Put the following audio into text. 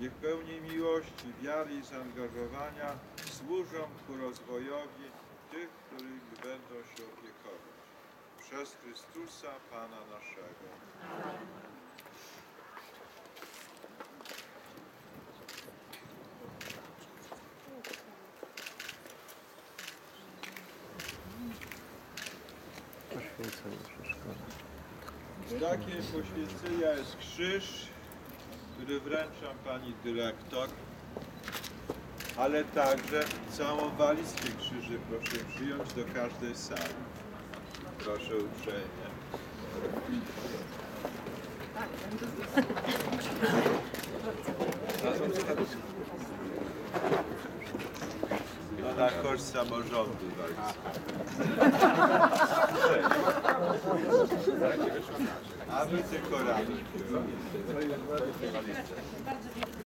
Niech pełni miłości, wiary i zaangażowania służą ku rozwojowi tych, którymi będą się opiekować. Przez Chrystusa Pana naszego. Poświęcenie przeszkoda. Takie poświęcenia jest krzyż, który wręczam pani dyrektor, ale także całą walizkę krzyży proszę przyjąć do każdej sali. Proszę uprzejmie. To na koszt samorządu walizka. A wy tylko rano.